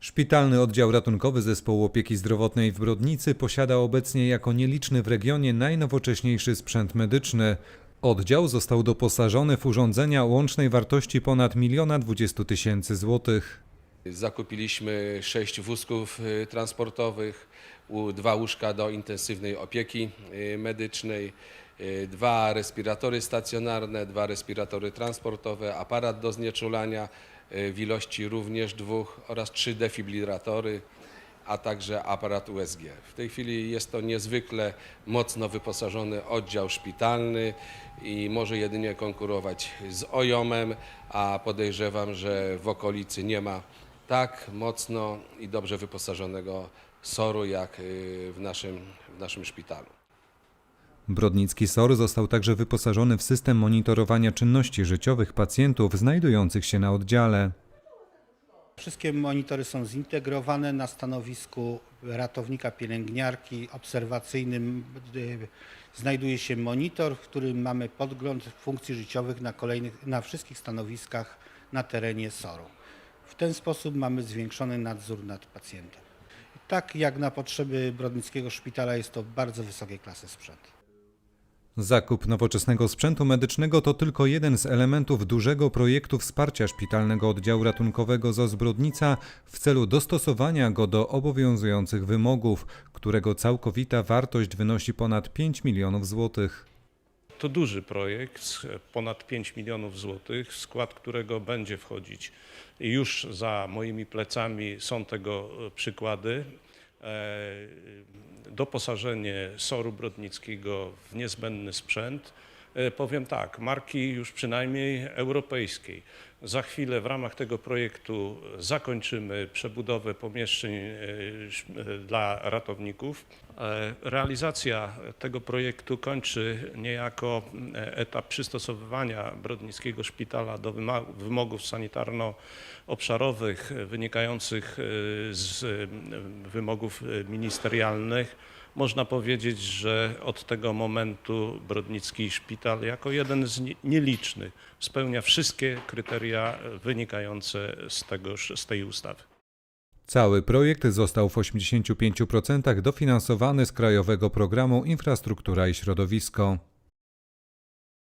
Szpitalny oddział ratunkowy Zespołu Opieki Zdrowotnej w Brodnicy posiada obecnie jako nieliczny w regionie najnowocześniejszy sprzęt medyczny. Oddział został doposażony w urządzenia łącznej wartości ponad 1 20 tysięcy złotych. Zakupiliśmy sześć wózków y, transportowych, dwa łóżka do intensywnej opieki y, medycznej, y, dwa respiratory stacjonarne, dwa respiratory transportowe, aparat do znieczulania w ilości również dwóch oraz trzy defibrylatory, a także aparat USG. W tej chwili jest to niezwykle mocno wyposażony oddział szpitalny i może jedynie konkurować z OJOM-em, a podejrzewam, że w okolicy nie ma tak mocno i dobrze wyposażonego SOR-u jak y, w naszym, w naszym szpitalu. Brodnicki SOR został także wyposażony w system monitorowania czynności życiowych pacjentów znajdujących się na oddziale. Wszystkie monitory są zintegrowane na stanowisku ratownika pielęgniarki obserwacyjnym. y, Znajduje się monitor, w którym mamy podgląd funkcji życiowych na, kolejnych, na wszystkich stanowiskach na terenie SOR-u. W ten sposób mamy zwiększony nadzór nad pacjentem. Tak jak na potrzeby Brodnickiego Szpitala jest to bardzo wysokiej klasy sprzęt. Zakup nowoczesnego sprzętu medycznego to tylko jeden z elementów dużego projektu wsparcia szpitalnego oddziału ratunkowego ZOZ Brodnica w celu dostosowania go do obowiązujących wymogów, którego całkowita wartość wynosi ponad 5 milionów złotych. To duży projekt, ponad 5 milionów złotych, w skład którego będzie wchodzić już za moimi plecami są tego przykłady. E, Doposażenie SOR-u Brodnickiego w niezbędny sprzęt. E, Powiem tak, marki już przynajmniej europejskiej. Za chwilę w ramach tego projektu zakończymy przebudowę pomieszczeń e, e, dla ratowników. Realizacja tego projektu kończy niejako etap przystosowywania Brodnickiego Szpitala do wymogów sanitarno-obszarowych wynikających z wymogów ministerialnych. Można powiedzieć, że od tego momentu Brodnicki Szpital jako jeden z nie- nielicznych spełnia wszystkie kryteria wynikające z, tegoż, z tej ustawy. Cały projekt został w 85% dofinansowany z Krajowego Programu Infrastruktura i Środowisko.